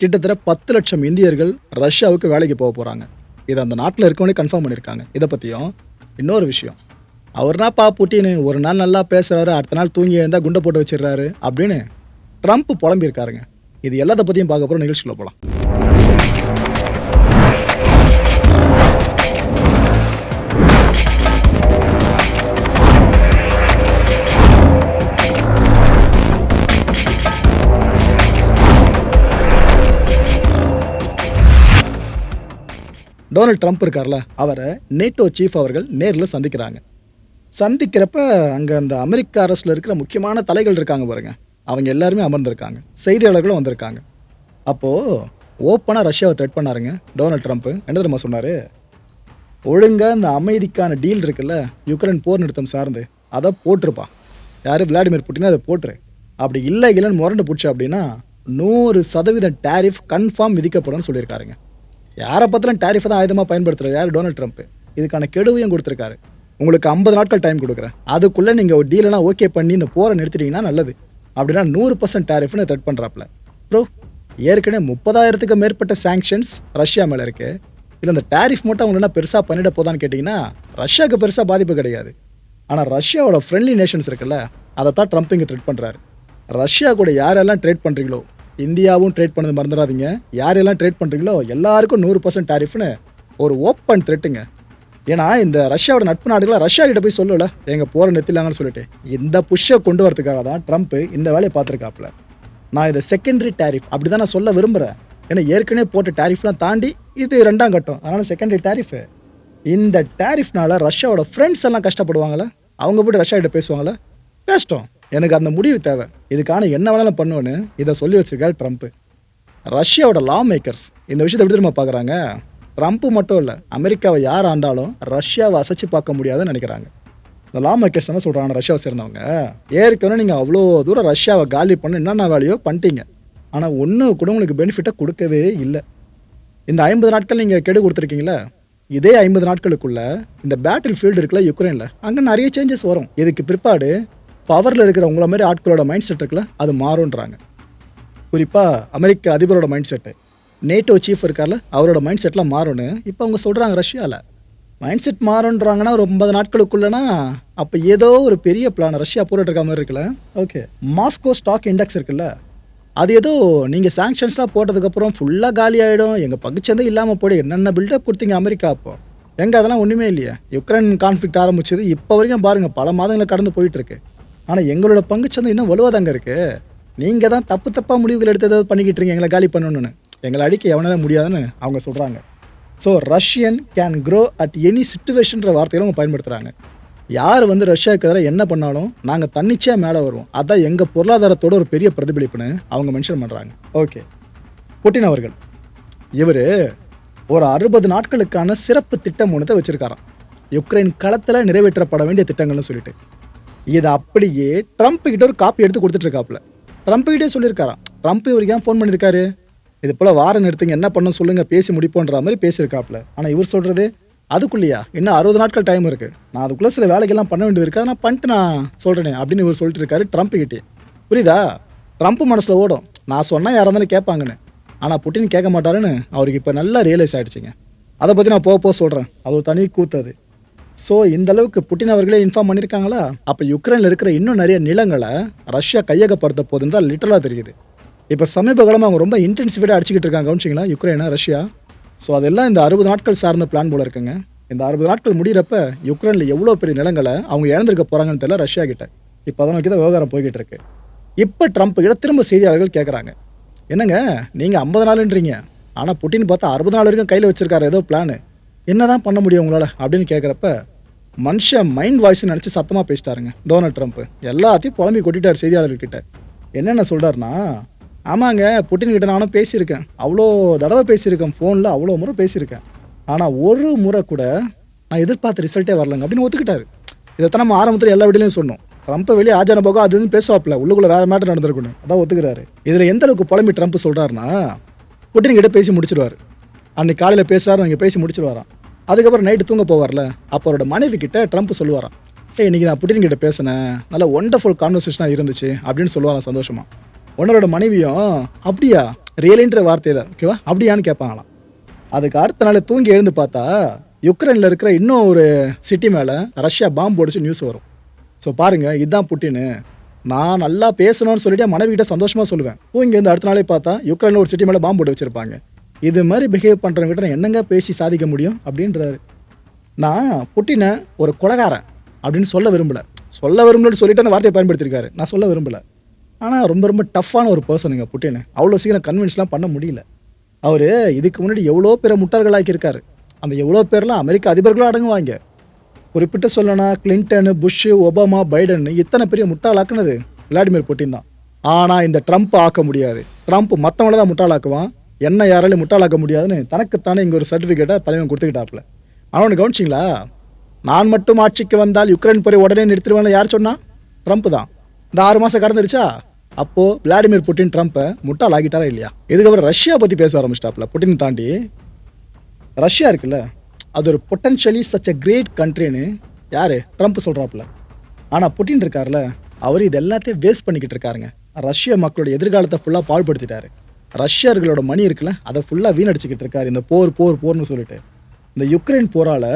கிட்டத்தட்ட பத்து லட்சம் இந்தியர்கள் ரஷ்யாவுக்கு வேலைக்கு போக போகிறாங்க இதை அந்த நாட்டில் இருக்கவனே கன்ஃபார்ம் பண்ணியிருக்காங்க. இதை பற்றியும் இன்னொரு விஷயம். அவர்னா பா புட்டின்னு ஒரு நாள் நல்லா பேசுகிறாரு அடுத்த நாள் தூங்கி எழுந்தா குண்டை போட்டு வச்சிடுறாரு அப்படின்னு ட்ரம்ப் புலம்பியிருக்காருங்க. இது எல்லாத்த பற்றியும் பார்க்க போகிறோம் நிகழ்ச்சியில் போகலாம் டொனால்ட் ட்ரம்ப் இருக்கார்ல அவரை நேட்டோ சீஃப் அவர்கள் நேரில் சந்திக்கிறாங்க. சந்திக்கிறப்ப அங்கே அந்த அமெரிக்க அரசில் இருக்கிற முக்கியமான தலைகள் இருக்காங்க பாருங்க. அவங்க எல்லாருமே அமர்ந்திருக்காங்க. செய்தியாளர்களும் வந்திருக்காங்க. அப்போது ஓப்பனாக ரஷ்யாவை த்ரெட் பண்ணாருங்க டொனால்ட் ட்ரம்ப். என்ன தெரியுமா சொன்னார்? ஒழுங்காக இந்த அமைதிக்கான டீல் இருக்குல்ல யுக்ரைன் போர் நிறுத்தம் சார்ந்து அதை போட்டிருப்பா. யார்? விளாடிமிர் புட்டினா அதை போட்டுரு. அப்படி இல்லை இல்லைன்னு முரண்டு பிடிச்சா அப்படின்னா நூறு சதவீதம் டேரிஃப் கன்ஃபார்ம் விதிக்கப்படும்னு சொல்லியிருக்காருங்க. யாரை பார்த்தாலும் டேரிஃபை தான் ஆயுதமாக பயன்படுத்துறது? யார்? Donald Trump. இதுக்கான கெடுவையும் கொடுத்துருக்காரு. உங்களுக்கு ஐம்பது நாட்கள் டைம் கொடுக்குறேன். அதுக்குள்ளே நீங்கள் ஒரு டீலெலாம் ஓகே பண்ணி இந்த போரை நிறுத்திட்டீங்கன்னா நல்லது. அப்படின்னா நூறு பர்சன்ட் டேரிஃப்னு த்ரெட் பண்ணுறாப்புல ப்ரோ ஏற்கனவே முப்பதாயிரத்துக்கு மேற்பட்ட சாங்ஷன்ஸ் ரஷ்யா மேலே இருக்கு. இதில் அந்த டேரிஃப் மட்டும் அவங்க என்ன பெருசாக பண்ணிட போதான்னு கேட்டிங்கன்னா ரஷ்யாவுக்கு பெருசாக பாதிப்பு கிடையாது. ஆனால் ரஷ்யாவோட ஃப்ரெண்ட்லி நேஷன்ஸ் இருக்குல்ல அதை தான் ட்ரம்ப் இங்கே த்ரெட் பண்ணுறாரு ரஷ்யா கூட யாரெல்லாம் ட்ரேட் பண்ணுறீங்களோ இந்தியாவும் ட்ரேட் பண்ணது மறந்துடாதீங்க. யாரெல்லாம் ட்ரேட் பண்ணுறீங்களோ எல்லாருக்கும் நூறு பர்சன்ட் டேரிஃப்னு ஒரு ஓப்பன் த்ரெட்டுங்க ஏன்னா இந்த ரஷ்யாவோட நட்பு நாடுகளை ரஷ்யா கிட்ட போய் சொல்லல. எங்கள் போகிற நிறுத்திலாங்கன்னு சொல்லிட்டு. இந்த புஷ்ஷை கொண்டு வரதுக்காக தான் ட்ரம்ப் இந்த வேலையை பார்த்துருக்காப்புல. நான் இதை செகண்டரி டேரிஃப் அப்படி தான் நான் சொல்ல விரும்புகிறேன் ஏன்னா ஏற்கனவே போட்ட டேரிஃப்லாம் தாண்டி இது ரெண்டாம் கட்டம். அதனால் செகண்டரி டேரிஃபு இந்த டேரிஃப்னால ரஷ்யாவோட ஃப்ரெண்ட்ஸ் எல்லாம் கஷ்டப்படுவாங்களே? அவங்க போய்ட்டு ரஷ்யா கிட்ட பேசுவாங்களே? பேசிட்டோம். எனக்கு அந்த முடிவு தேவை. இதுக்கான என்ன வேணாலும் பண்ணுவேன்னு இதை சொல்லி வச்சிருக்காரு ட்ரம்ப் ரஷ்யாவோட லா மேக்கர்ஸ் இந்த விஷயத்தை எப்படி திரும்ப பார்க்குறாங்க? ட்ரம்ப் மட்டும் இல்லை அமெரிக்காவை யார் ஆண்டாலும் ரஷ்யாவை அசைச்சு பார்க்க முடியாதுன்னு நினைக்கிறாங்க. இந்த லா மேக்கர்ஸ் என்ன சொல்கிறாங்க ரஷ்யாவை சேர்ந்தவங்க. ஏற்கனவே நீங்கள் அவ்வளோ தூரம் ரஷ்யாவை காலி பண்ண என்னென்ன வேலையோ பண்ணிட்டீங்க. ஆனால் ஒன்றும் கூட உங்களுக்கு பெனிஃபிட்டை கொடுக்கவே இல்லை. இந்த ஐம்பது நாட்கள் நீங்கள் கெடு கொடுத்துருக்கீங்களே? இதே ஐம்பது நாட்களுக்குள்ள இந்த பேட்டில் ஃபீல்டு இருக்குல்ல யுக்ரைனில் அங்கே நிறைய சேஞ்சஸ் வரும். இதுக்கு பிற்பாடு பவரில் இருக்கிற உங்களை மாதிரி ஆட்களோட மைண்ட் செட் இருக்குல்ல அது மாறுன்றாங்க குறிப்பாக அமெரிக்க அதிபரோட மைண்ட் செட்டு நேட்டோ சீஃப் இருக்கார்ல அவரோட மைண்ட் செட்லாம் மாறும்னு இப்போ அவங்க சொல்கிறாங்க ரஷ்யாவில் மைண்ட் செட் மாறுன்றாங்கன்னா ஒரு ஒன்பது நாட்களுக்குள்ளனா அப்போ ஏதோ ஒரு பெரிய பிளான் ரஷ்யா போட்டுட்டு இருக்க மாதிரி இருக்குல்ல. ஓகே மாஸ்கோ ஸ்டாக் இண்டெக்ஸ் இருக்குல்ல அது ஏதோ நீங்கள் சாங்ஷன்ஸ்லாம் போட்டதுக்கப்புறம் ஃபுல்லாக காலி ஆகிடும் எங்கள் பங்குச்சந்தை இல்லாமல் போய் என்னென்ன பில்டப் கொடுத்தீங்க அமெரிக்கா அப்போ? எங்கே அதெல்லாம் ஒன்றுமே இல்லையா. யுக்ரைன் கான்ஃப்ளிக்ட் ஆரம்பிச்சது இப்போ வரைக்கும் பாருங்கள் பல மாதங்களை கடந்து போயிட்டுருக்கு ஆனால் எங்களோட பங்குச்சந்தை இன்னும் வலுவாதாங்க இருக்கு. நீங்கள் தான் தப்பு தப்பாக முடிவுகள் எடுத்து ஏதாவது பண்ணிக்கிட்டு இருக்கீங்க எங்களை காலி பண்ணணும்னு. எங்களை அடிக்க எவனால முடியாதுன்னு அவங்க சொல்கிறாங்க so Russian can grow at any சுச்சுவேஷன்ற வார்த்தையில அவங்க பயன்படுத்துகிறாங்க யார் வந்து ரஷ்யாவுக்கு எதிராக என்ன பண்ணாலும் நாங்கள் தன்னிச்சையாக மேலே வருவோம். அதான் எங்கள் பொருளாதாரத்தோட ஒரு பெரிய பிரதிபலிப்புன்னு அவங்க மென்ஷன் பண்ணுறாங்க ஓகே புட்டின் அவர்கள். இவர் ஒரு அறுபது நாட்களுக்கான சிறப்பு திட்டம் ஒன்றத்தை வச்சுருக்காராம். யுக்ரைன் களத்தில் நிறைவேற்றப்பட வேண்டிய திட்டங்கள்னு சொல்லிட்டு. இதை அப்படியே ட்ரம்ப் கிட்ட ஒரு காப்பி எடுத்து கொடுத்துட்டு இருக்காப்புல ட்ரம்ப் கிட்டே சொல்லியிருக்காராம். ட்ரம்ப் இவருக்கு ஏன் ஃபோன் பண்ணியிருக்காரு? இது போல் வாரம் நிறுத்துங்க என்ன பண்ண சொல்லுங்க பேசி முடிப்போன்ற மாதிரி பேசியிருக்காப்புல. ஆனால் இவர் சொல்கிறது அதுக்குள்ளேயா? இன்னும் அறுபது நாட்கள் டைம் இருக்குது நான் அதுக்குள்ளே சில வேலைகள்லாம் பண்ண வேண்டியது இருக்குது நான் பண்ணிட்டு நான் சொல்கிறேனே அப்படின்னு இவர் சொல்லிட்டு இருக்காரு ட்ரம்ப் கிட்டே. புரியுதா? ட்ரம்ப் மனசில் ஓடும். நான் சொன்னால் யாராக இருந்தாலும் கேட்பாங்கன்னு. ஆனால் புட்டின் கேட்க மாட்டாருன்னு அவருக்கு இப்போ நல்லா ரியலைஸ் ஆகிடுச்சிங்க அதை பற்றி நான் போக போக சொல்கிறேன் அது ஒரு தனி அது. ஸோ இந்த அளவுக்கு புட்டின் அவர்களே இன்ஃபார்ம் பண்ணியிருக்காங்களா அப்போ யுக்ரைனில் இருக்கிற இன்னும் நிறைய நிலங்களை ரஷ்யா கையகப்படுத்த போதுன்னு தான் லிட்டலாக தெரியுது. இப்போ சமீப காலமாக அவங்க ரொம்ப இன்டென்சிஃபைடாக அடிச்சுக்கிட்டு இருக்காங்க கவனிச்சிங்களா? யுக்ரைனா ரஷ்யா. ஸோ அதெல்லாம் இந்த அறுபது நாட்கள் சார்ந்த பிளான் போல இருக்குங்க. இந்த அறுபது நாட்கள் முடிகிறப்ப யுக்ரைனில் எவ்வளோ பெரிய நிலங்களை அவங்க இழந்திருக்க போகிறாங்கன்னு தெரியல ரஷ்யா கிட்ட. இப்போ அதை நோக்கி தான் விவகாரம் போய்கிட்டு இருக்கு. இப்போ ட்ரம்ப் கிட்ட திரும்ப செய்தியாளர்கள் கேட்குறாங்க என்னங்க நீங்கள் ஐம்பது நாளுன்றீங்க. ஆனால் புட்டின் பார்த்தா அறுபது நாள் வரைக்கும் கையில் வச்சிருக்காரு ஏதோ பிளானு என்னதான் பண்ண முடியும் உங்களால் அப்படின்னு கேட்குறப்ப மனுஷன் மைண்ட் வாய்ஸ் நினச்சி சத்தமாக பேசிட்டாருங்க டொனால்ட் ட்ரம்ப். எல்லாத்தையும் புலம்பி கொட்டிட்டார் செய்தியாளர்கிட்ட. என்னென்ன சொல்கிறாருன்னா ஆமாங்க புட்டின் கிட்ட நானும் பேசியிருக்கேன். அவ்வளோ தடவை பேசியிருக்கேன் ஃபோனில் அவ்வளோ முறை பேசியிருக்கேன். ஆனால் ஒரு முறை கூட நான் எதிர்பார்த்த ரிசல்ட்டே வரலங்க அப்படின்னு ஒத்துக்கிட்டாரு. இதைத்தான் நம்ம ஆரம்பத்தில் எல்லா வீடியோலையும் சொன்னோம். ட்ரம்ப்பை வெளியே ஆஜான போக அது இதுன்னு பேசுவாப்ல உள்ளுக்குள்ள வேற மேட்டர் நடந்திருக்கணும் அதான் ஒத்துக்கிறாரு. இதில் எந்த அளவுக்கு புலம்பி ட்ரம்ப் சொல்கிறாருன்னா புட்டின்கிட்ட பேசி முடிச்சிடுவார் அன்றைக்கி காலையில் பேசுகிறாரு இங்கே பேசி முடிச்சிடுவாராம் அதுக்கப்புறம் நைட்டு தூங்க போவார்ல அப்போ அவரோட மனைவி கிட்ட ட்ரம்ப் சொல்லுவாராம் ஏ இன்னைக்கு நான் புட்டின் கிட்ட பேசினேன் நல்ல ஒண்டர்ஃபுல் கான்வர்சேஷனாக இருந்துச்சு அப்படின்னு சொல்லுவாராம் சந்தோஷமா. உன்னரோட மனைவியும் அப்படியா? ரியலின்ற வார்த்தையில் ஓகேவா அப்படியான்னு கேட்பாங்களாம் அதுக்கு அடுத்த நாள் தூங்கி எழுந்து பார்த்தா யுக்ரைனில் இருக்கிற இன்னும் ஒரு சிட்டி மேலே ரஷ்யா பாம்பு போடிச்சு நியூஸ் வரும். ஸோ பாருங்கள் இதுதான் புட்டின்னு. நான் நல்லா பேசணும்னு சொல்லிட்டு என் மனைவி கிட்ட சொல்லுவேன். தூங்கி வந்து அடுத்த நாளே பார்த்தா யுக்ரைனில் ஒரு சிட்டி மேலே பாம்பு போட்டு வச்சுருப்பாங்க. இது மாதிரி பிஹேவ் பண்ணுறவங்க கிட்ட நான் என்னங்க பேசி சாதிக்க முடியும்? அப்படின்றாரு. நான் புட்டினை ஒரு கொலகாரன் அப்படின்னு சொல்ல விரும்பலை. சொல்ல விரும்பலன்னு சொல்லிட்டு அந்த வார்த்தையை பயன்படுத்தியிருக்காரு. நான் சொல்ல விரும்பல. ஆனால் ரொம்ப ரொம்ப டஃப்பான ஒரு பர்சனுங்க புட்டின். அவ்வளோ சீக்கிரம் கன்வின்ஸ்லாம் பண்ண முடியல. அவர் இதுக்கு முன்னாடி எவ்வளோ பேரை முட்டாள்களாக்கியிருக்காரு அந்த எவ்வளோ பேர்லாம் அமெரிக்க அதிபர்களும் அடங்குவாங்க. குறிப்பிட்ட சொல்லணும்னா கிளின்டன் புஷ்ஷு ஒபாமா பைடன் இத்தனை பெரிய முட்டாளாக்குனது விளாடிமிர் புட்டின் தான். ஆனால் இந்த ட்ரம்ப் ஆக்க முடியாது. ட்ரம்ப் மற்றவங்கள தான் முட்டாளாக்குவான். என்ன யாராலையும் முட்டாளாக்க முடியாதுன்னு தனக்குத்தானே இங்கே ஒரு சர்டிஃபிகேட்டை தலைவன் கொடுத்துக்கிட்டாப்புல. ஆனால் ஒன்று கவனிச்சிங்களா? நான் மட்டும் ஆட்சிக்கு வந்தால் யுக்ரைன் போரை உடனே நிறுத்திடுவேன் யார் சொன்னா? ட்ரம்ப் தான். இந்த ஆறு மாதம் கடந்துருச்சா? அப்போது விளாடிமிர் புட்டின் ட்ரம்ப்பை முட்டால் ஆகிட்டாரா இல்லையா? இதுக்கப்புறம் ரஷ்யா பற்றி பேச ஆரம்பிச்சிட்டாப்புல புட்டின் தாண்டி. ரஷ்யா இருக்குல்ல அது ஒரு பொட்டன்ஷியலி சச் அ கிரேட் கண்ட்ரின்னு யார்? ட்ரம்ப் சொல்கிறாப்புல ஆனால் புட்டின் இருக்கார்ல அவர் இது எல்லாத்தையும் வேஸ்ட் பண்ணிக்கிட்டு இருக்காருங்க. ரஷ்ய மக்களோட எதிர்காலத்தை ஃபுல்லாக பாழ்படுத்திட்டாரு. ரஷ்யர்களோட மணி இருக்குல்ல அதை ஃபுல்லாக வீணடிச்சுக்கிட்டு இருக்காரு. இந்த போர் போர் போர்னு சொல்லிட்டு. இந்த யுக்ரைன் போரால்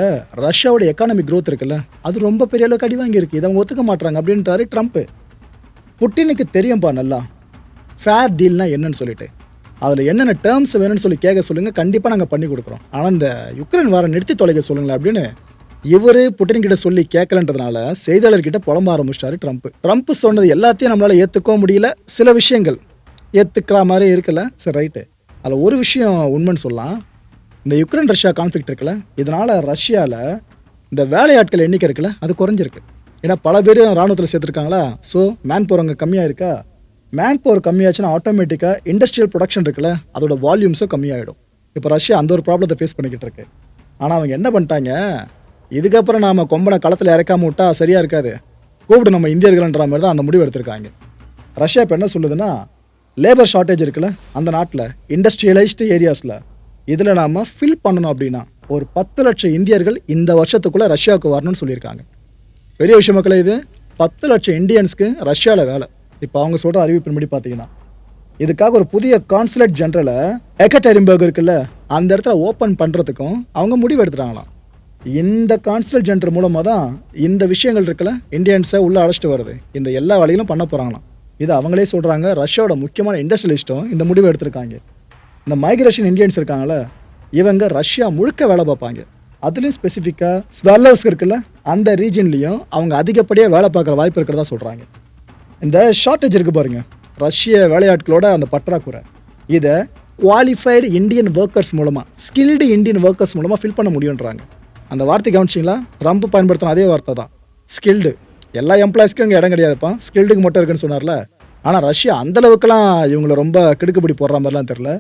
ரஷ்யாவோட எக்கானமிக் க்ரோத் இருக்குல்ல அது ரொம்ப பெரிய அளவுக்கு அடி வாங்கியிருக்கு. இதை அவங்க ஒத்துக்க மாட்டாங்க அப்படின்றாரு ட்ரம்ப்பு புட்டினுக்கு தெரியும்பா நல்லா? ஃபேர் டீல்னா என்னன்னு சொல்லிட்டு. அதில் என்னென்ன டேர்ம்ஸ் வேணும்னு சொல்லி கேட்க சொல்லுங்கள் கண்டிப்பாக நாங்கள் பண்ணி கொடுக்குறோம். ஆனால் இந்த யுக்ரைன் வார நிறுத்தி தொலைக்க சொல்லுங்களேன் அப்படின்னு இவர் புட்டின் கிட்ட சொல்லி கேட்கலன்றதுனால செய்தியாளர்கிட்ட புலம்ப ஆரம்பிச்சிட்டாரு ட்ரம்ப் ட்ரம்ப் சொன்னது எல்லாத்தையும் நம்மளால் ஏற்றுக்கவும் முடியல. சில விஷயங்கள். ஏற்றுக்கிற மாதிரி இருக்கல. சரி ரைட்டு அதில் ஒரு விஷயம் உண்மைன்னு சொல்லலாம். இந்த யுக்ரைன் ரஷ்யா கான்ஃப்ளிக்ட் இருக்குல்ல இதனால் ரஷ்யாவில் இந்த வேலையாட்கள் எண்ணிக்கை இருக்குல்ல அது குறைஞ்சிருக்கு. ஏன்னா பல பேர் ராணுவத்தில் சேர்த்துருக்காங்களா? ஸோ மேன் பவர் அங்கே கம்மியாக இருக்கா மேன் பவர் கம்மியாச்சுன்னா ஆட்டோமேட்டிக்காக இண்டஸ்ட்ரியல் ப்ரொடக்ஷன் இருக்குல்ல அதோட வால்யூம்ஸும் கம்மியாகிடும் இப்போ ரஷ்யா அந்த ஒரு ப்ராப்ளத்தை ஃபேஸ் பண்ணிக்கிட்டு இருக்கு. ஆனால் அவங்க என்ன பண்ணிட்டாங்க? இதுக்கப்புறம் நாம் கொம்பனை களத்தில் இறக்காம விட்டா சரியாக இருக்காது. கூப்பிட்டு நம்ம இந்தியர்கள்ன்ற மாதிரி தான் அந்த முடிவு எடுத்திருக்காங்க. ரஷ்யா இப்போ என்ன சொல்லுதுன்னா லேபர் ஷார்ட்டேஜ் இருக்குல்ல அந்த நாட்டில் இண்டஸ்ட்ரியலைஸ்டு ஏரியாஸில் இதில் நாம் ஃபில் பண்ணணும் அப்படின்னா ஒரு பத்து லட்சம் இந்தியர்கள் இந்த வருஷத்துக்குள்ளே ரஷ்யாவுக்கு வரணும்னு சொல்லியிருக்காங்க. பெரிய விஷயம் மக்களே இது பத்து லட்சம் இந்தியன்ஸ்க்கு ரஷ்யாவில் வேலை. இப்போ அவங்க சொல்கிற அறிவிப்பின்படி பார்த்தீங்கன்னா இதுக்காக ஒரு புதிய கான்சுலேட் ஜென்ரலை எக்கட்டரிம்பர்க் இருக்குல்ல அந்த இடத்துல ஓப்பன் பண்ணுறதுக்கும் அவங்க முடிவு எடுத்துட்டாங்களாம். இந்த கான்சுலேட் ஜென்ரல் மூலமாக தான் இந்த விஷயங்கள் இருக்குல்ல இந்தியன்ஸை உள்ளே அழைச்சிட்டு வருது. இந்த எல்லா வேலைகளும் பண்ண போகிறாங்களாம் இது அவங்களே சொல்கிறாங்க ரஷ்யாவோட முக்கியமான இண்டஸ்ட்ரியலிஸ்ட்டும் இந்த முடிவு எடுத்திருக்காங்க. இந்த மைக்ரேஷன் இந்தியன்ஸ் இருக்காங்கள இவங்க ரஷ்யா முழுக்க வேலை பார்ப்பாங்க. அதுலேயும் ஸ்பெசிஃபிக்காக ஸ்வெல்லர்ஸ் இருக்குல்ல அந்த ரீஜன்லேயும் அவங்க அதிகப்படியாக வேலை பார்க்குற வாய்ப்பு இருக்கிறதா சொல்கிறாங்க இந்த ஷார்ட்டேஜ் இருக்குது பாருங்கள் ரஷ்ய வேலையாட்களோட அந்த பற்றாக்குறை. இதை குவாலிஃபைடு இந்தியன் ஒர்க்கர்ஸ் மூலமாக ஸ்கில்டு இந்தியன் ஒர்க்கர்ஸ் மூலமாக ஃபில் பண்ண முடியுன்றாங்க அந்த வார்த்தை கவனிச்சிங்களா? ட்ரம்ப் பயன்படுத்தின அதே வார்த்தை தான். ஸ்கில்டு எல்லா எம்ப்ளாயிஸ்க்கும் இங்கே இடம் கிடையாதுப்பா. ஸ்கில்டுக்கு மட்டும் இருக்குன்னு சொன்னார்ல. ஆனால் ரஷ்யா அந்தளவுக்குலாம் இவங்களை ரொம்ப கிடுக்குப்பிடி போடுற மாதிரிலாம் தெரில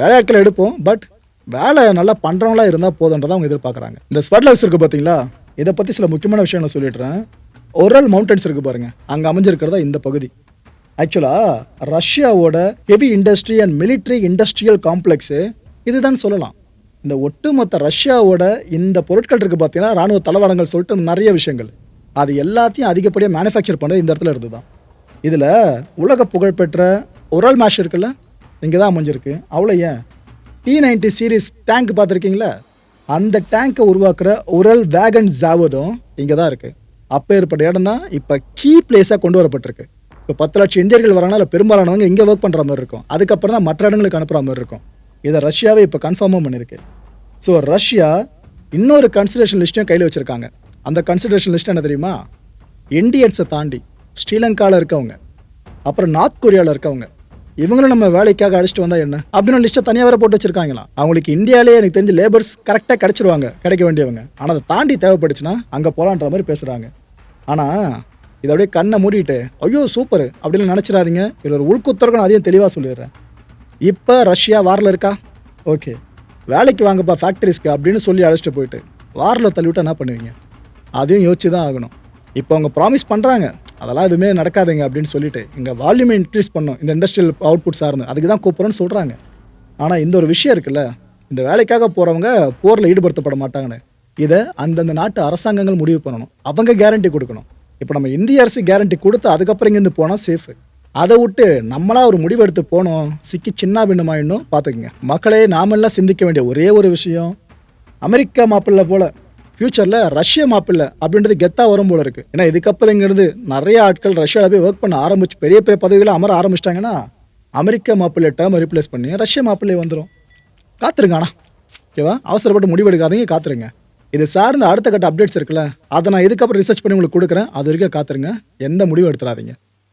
வேலையாட்களை எடுப்போம் பட் வேலை நல்லா பண்ணுறவங்களா இருந்தால் போதுன்றதை அவங்க எதிர்பார்க்குறாங்க. இந்த ஸ்வெட்லர்ஸ் இருக்குது பார்த்தீங்களா இதை பற்றி சில முக்கியமான விஷயம் நான் சொல்லிடுறேன். ஒரல் மவுண்டன்ஸ் இருக்குது பாருங்கள் அங்கே அமைஞ்சிருக்கிறதா இந்த பகுதி. ஆக்சுவலாக ரஷ்யாவோட heavy industry and military industrial complex இதுதான் சொல்லலாம். இந்த ஒட்டுமொத்த ரஷ்யாவோட இந்த பொருட்கள் இருக்குது பார்த்தீங்கன்னா ராணுவ தளவாடங்கள் சொல்லிட்டு நிறைய விஷயங்கள். அது எல்லாத்தையும் அதிகப்படியாக மேனுஃபேக்சர் பண்ணுறது இந்த இடத்துல இருந்து தான் இதில் உலக புகழ்பெற்ற ஒரல் மேஷ் இருக்குல்ல இங்கே தான் அமைஞ்சிருக்கு. அவ்வளோ ஏன்? டி நைன்டி சீரிஸ் டேங்க் பார்த்துருக்கீங்களா? அந்த டேங்கை உருவாக்குற உரல் வேகன் ஜாவதும் இங்கே தான் இருக்குது அப்போ ஏற்பட்ட இடம் தான் இப்போ கீ பிளேஸாக கொண்டு வரப்பட்டிருக்கு. இப்போ பத்து லட்சம் இந்தியர்கள் வராங்கன்னா பெரும்பாலானவங்க இங்கே ஒர்க் பண்ணுற மாதிரி இருக்கும். அதுக்கப்புறம் தான் மற்ற இடங்களுக்கு அனுப்புகிற மாதிரி இருக்கும். இதை ரஷ்யாவே இப்போ கன்ஃபார்மும் பண்ணியிருக்கு ஸோ ரஷ்யா இன்னொரு கன்சிடரேஷன் லிஸ்ட்டையும் கையில் வச்சுருக்காங்க. அந்த கன்சிடரேஷன் லிஸ்ட் என்ன தெரியுமா? இண்டியன்ஸை தாண்டி. ஸ்ரீலங்காவில் இருக்கவங்க அப்புறம் நார்த் கொரியாவில் இருக்கவங்க இவங்களும் நம்ம வேலைக்காக அழைச்சிட்டு வந்தால் என்ன? அப்படின்னு லிஸ்ட்டை தனியாக வேற போட்டு வச்சிருக்காங்களா? அவங்களுக்கு இந்தியாவிலே எனக்கு தெரிஞ்சு லேபர்ஸ் கரெக்டாக கிடைச்சிருவாங்க கிடைக்க வேண்டியவங்க. ஆனால் அதை தாண்டி தேவைப்பட்டுச்சுன்னா அங்கே போகலான்ற மாதிரி பேசுகிறாங்க ஆனால் இதை அப்படியே கண்ணை மூடிட்டு ஐயோ சூப்பர் அப்படின்னு நினச்சிடாதீங்க. இதில் ஒரு உள்குத்தரகம் அதையும் தெளிவாக சொல்லிடுறேன். இப்போ ரஷ்யா வாரில் இருக்கா? ஓகே. வேலைக்கு வாங்கப்பா ஃபேக்ட்ரிஸ்க்கு அப்படின்னு சொல்லி அழைச்சிட்டு போயிட்டு வாரில் தள்ளிவிட்டா என்ன பண்ணுவீங்க? அதையும் யோசிச்சு தான் ஆகணும். இப்போ அவங்க ப்ராமிஸ் பண்ணுறாங்க அதெல்லாம் எதுவுமே நடக்காதுங்க அப்படின்னு சொல்லிட்டு இங்கே வால்யூமை இன்க்ரீஸ் பண்ணோம் இந்த இண்டஸ்ட்ரியல் அவுட்புட் சார்ந்து. அதுக்கு தான் கூப்பிட்றோன்னு சொல்கிறாங்க ஆனால் இந்த ஒரு விஷயம் இருக்குல்ல இந்த வேலைக்காக போகிறவங்க போரில் ஈடுபடுத்தப்பட மாட்டாங்கன்னு. இதை அந்தந்த நாட்டு அரசாங்கங்கள் முடிவு பண்ணணும். அவங்க கேரண்டி கொடுக்கணும். இப்போ நம்ம இந்திய அரசு கேரண்டி கொடுத்து அதுக்கப்புறம் இங்கேருந்து போனால் சேஃபு அதை விட்டு நம்மளாக ஒரு முடிவு எடுத்து போனோம். சிக்கி சின்ன பின்னமாயிடணும் பார்த்துக்குங்க. மக்களே நாமெல்லாம் சிந்திக்க வேண்டிய ஒரே ஒரு விஷயம் அமெரிக்கா மாப்பிள்ளை போல ஃப்யூச்சரில் ரஷ்ய மாப்பிள்ளை அப்படின்றது கெத்தாக வரும் போல இருக்குது ஏன்னா இதுக்கப்புறம் இங்கேருந்து நிறைய ஆட்கள் ரஷ்யாவில் போய் ஒர்க் பண்ண ஆரம்பிச்சு பெரிய பெரிய பதவிகளை அமர ஆரம்பிச்சிட்டாங்கன்னா அமெரிக்க மாப்பிள்ளை டேர்மை ரிப்ளேஸ் பண்ணி ரஷ்ய மாப்பிள்ளை வந்துடும் காத்துருங்க அண்ணா. ஓகேவா? அவசரப்பட்டு முடிவெடுக்காதீங்க காத்துருங்க. இது சார்ந்த அடுத்த கட்ட அப்டேட்ஸ் இருக்குல்ல அதை நான் இதுக்கப்புறம் ரிசர்ச் பண்ணி உங்களுக்கு கொடுக்குறேன். அது வரைக்கும் காத்துருங்க. எந்த முடிவும் எடுத்துடாதீங்க.